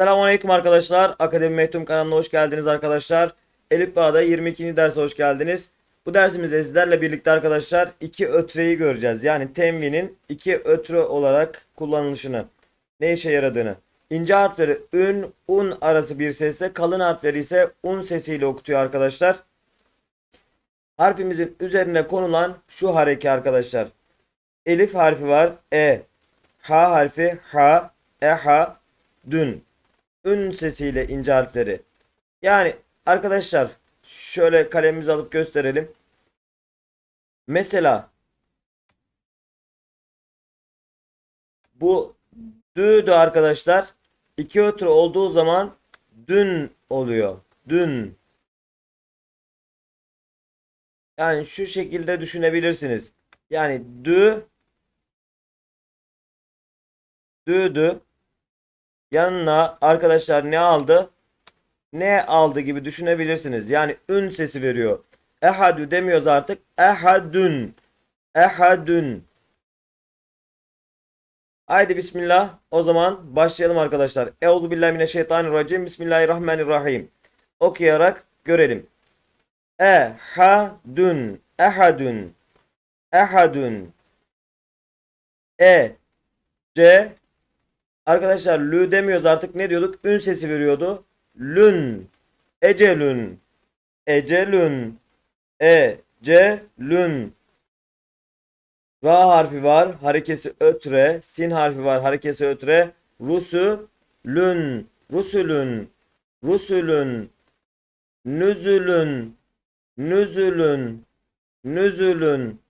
Selamünaleyküm arkadaşlar. Akademi Mehtum kanalına hoş geldiniz arkadaşlar. Elif Bağ'da 22. derse hoş geldiniz. Bu dersimizde sizlerle birlikte arkadaşlar iki ötreyi göreceğiz. Yani tenvinin iki ötre olarak kullanılışını. Ne işe yaradığını. İnce harfleri ün, un arası bir sesle, kalın harfleri ise un sesiyle okutuyor arkadaşlar. Harfimizin üzerine konulan şu hareke arkadaşlar. Elif harfi var. E. H harfi ha. E ha. Dün. Ün sesiyle ince harfleri. Yani arkadaşlar şöyle kalemimizi alıp gösterelim. Mesela bu dü'dü arkadaşlar. İki ötürü olduğu zaman dün oluyor. Dün. Yani şu şekilde düşünebilirsiniz. Yani dü dü'dü. Yanına arkadaşlar ne aldı? Ne aldı gibi düşünebilirsiniz. Yani ün sesi veriyor. Ehadü demiyoruz artık. Ehadün. Ehadün. Haydi bismillah. O zaman başlayalım arkadaşlar. Euzu billahi mineşşeytanirracim. Bismillahirrahmanirrahim. Okuyarak görelim. Ehadün. Ehadün. Ehadün. E. C. Arkadaşlar lü demiyoruz artık ne diyorduk? Ün sesi veriyordu. Lün. Ecelün. Ecelün. Ecelün. Ra harfi var. Harekesi ötre. Sin harfi var. Harekesi ötre. Rusu. Lün. Rusulün. Rusulün. Nüzülün. Nüzülün. Nüzülün.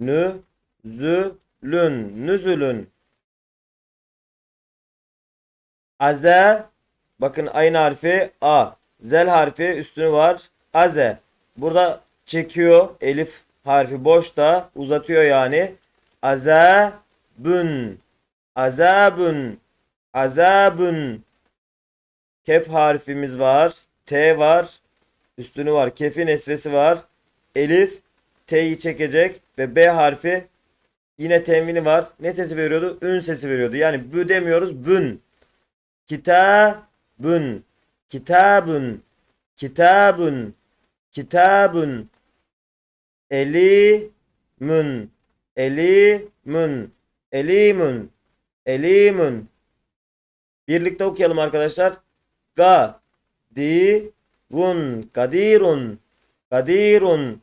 Nüzülün. Nüzülün. Aze bakın aynı harfi A. Zel harfi üstünü var. Aze. Burada çekiyor. Elif harfi boşta. Uzatıyor yani. Azabun. Azabun. Azabun. Kef harfimiz var. T var. Üstünü var. Kefin esresi var. Elif T'yi çekecek ve B harfi yine tenvini var. Ne sesi veriyordu? Ün sesi veriyordu. Yani bü demiyoruz. Bün. Kitabun. Kitabun. Kitabun. Kitabun. Elimun. Elimun. Elimun. Elimun. Birlikte okuyalım arkadaşlar. Ga. Di. Run. Gadirun. Gadirun.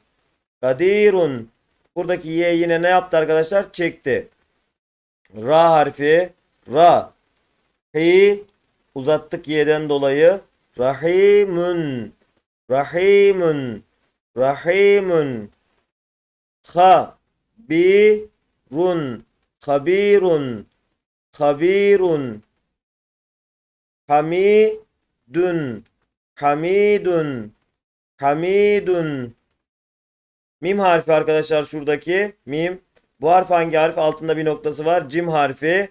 Gadirun. Buradaki Y yine ne yaptı arkadaşlar? Çekti. Ra harfi. Ra. Hi uzattık y'den dolayı. Rahimun. Rahimun. Rahimun. Ha bi run. Kabirun. Kabirun. Hamidun. Hamidun. Hamidun. Mim harfi arkadaşlar şuradaki. Mim. Bu harf hangi harf? Altında bir noktası var. Cim harfi.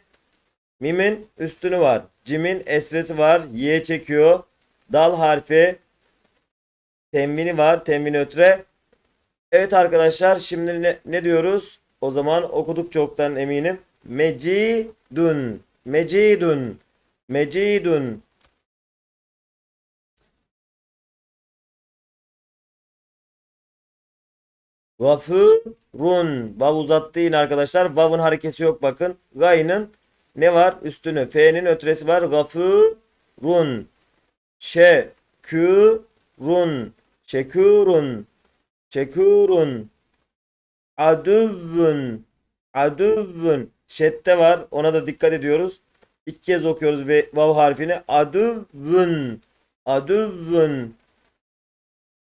Mim'in üstünü var. Cim'in esresi var. Y çekiyor. Dal harfi. Tenvini var. Tenvini ötre. Evet arkadaşlar şimdi ne, ne diyoruz? O zaman okuduk çoktan eminim. Mecidun. Mecidun. Mecidun. Gafurun. Vav uzattı yine arkadaşlar. Vav'ın harekesi yok bakın. Gay'ın ne var? Üstünü. F'nin ötresi var. Gafurun. Şekürun. Şekürun. Şekürun. Adüvün. Adüvün. Şedde var. Ona da dikkat ediyoruz. İki kez okuyoruz ve vav harfini. Adüvün. Adüvün.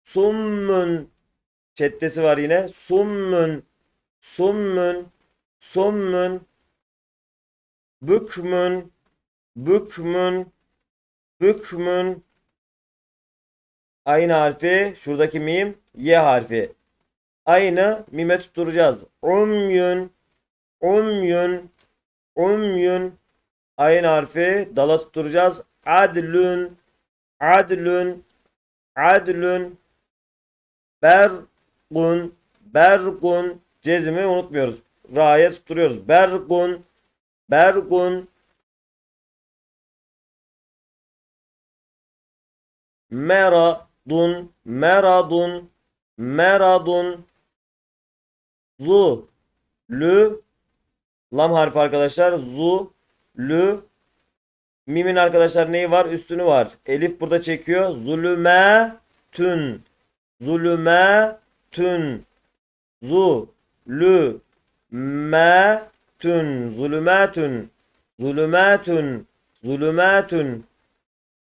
Summun. Şeddesi var yine. Summun. Summun. Summun. Bükmün, bükmün, bükmün. Aynı harfi, şuradaki mim, y harfi. Aynı mime tutturacağız. Umyun, umyun, umyun. Aynı harfi dala tutturacağız. Adlün, adlün, adlün. Bergun, bergun. Cezimi unutmuyoruz. Ra'ya tutturuyoruz. Bergun, Bergun meradun meradun meradun zu lü lam harfi arkadaşlar zu lü. Mimin arkadaşlar neyi var? Üstünü var. Elif burada çekiyor. Zulüme tün zulüme tün zu lü me tün zulümetün zulümetün zulümetün.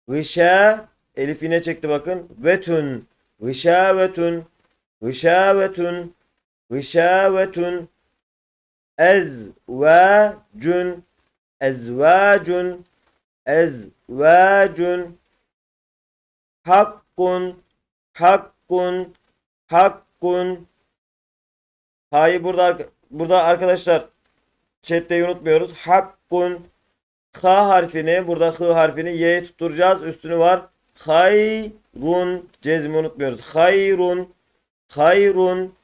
Gışa elif yine çekti bakın. Vetün gışavetün gışavetün gışavetün ezvacun ezvacun ezvacun hakkun hakkun hakkun. Hayır burada burada arkadaşlar chat'teyi unutmuyoruz. Hakkun H harfini burada H harfini Y'ye tutturacağız. Üstünü var. Hayrun cezmi unutmuyoruz. Hayrun hayrun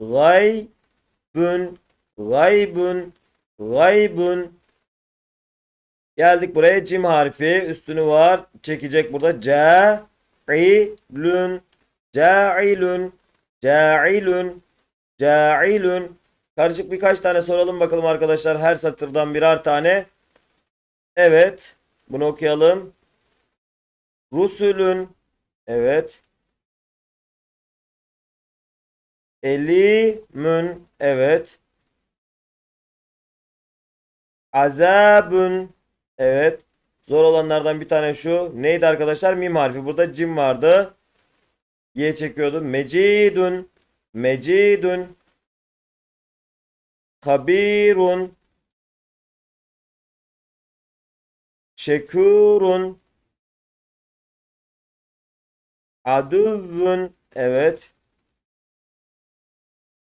gaybun gaybun gaybun Geldik buraya cim harfi üstünü var. Çekecek burada. Ca'ilun Ca'ilun Ca'ilun Ca'ilun Karışık birkaç tane soralım bakalım arkadaşlar. Her satırdan birer tane. Evet. Bunu okuyalım. Rusulün. Evet. Elimün. Evet. Azabun. Evet. Zor olanlardan bir tane şu. Neydi arkadaşlar? Mim harfi. Burada cim vardı. Y çekiyordu. Mecidun. Mecidun. Kabirun. Şekurun. Aduvun. Evet.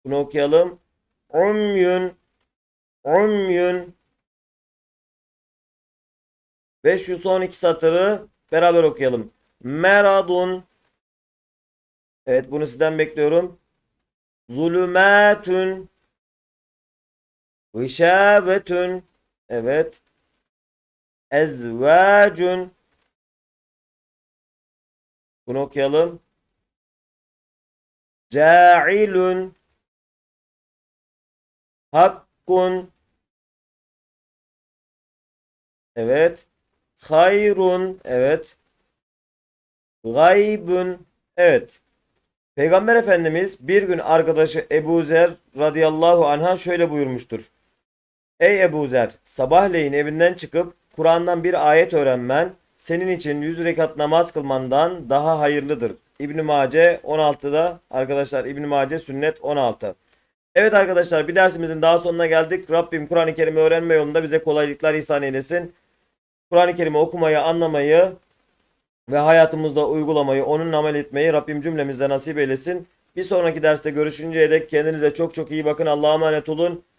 Bunu okuyalım. Umyun. Umyun. Ve şu son iki satırı beraber okuyalım. Meradun. Evet bunu sizden bekliyorum. Zulümatun. Gışavetun. Evet. Ezvacun. Bunu okuyalım. Ca'ilun. Hakkun. Evet. Hayrun. Evet. Gaybun. Evet. Peygamber Efendimiz bir gün arkadaşı Ebu Zer radıyallahu anh'a şöyle buyurmuştur. Ey Ebu Zer, sabahleyin evinden çıkıp Kur'an'dan bir ayet öğrenmen senin için 100 rekat namaz kılmandan daha hayırlıdır. İbn Mace 16'da arkadaşlar İbn Mace sünnet 16. Evet arkadaşlar bir dersimizin daha sonuna geldik. Rabbim Kur'an-ı Kerim'i öğrenme yolunda bize kolaylıklar ihsan eylesin. Kur'an-ı Kerim'i okumayı, anlamayı ve hayatımızda uygulamayı, onun amel etmeyi Rabbim cümlemize nasip eylesin. Bir sonraki derste görüşünceye dek kendinize çok çok iyi bakın. Allah'a emanet olun.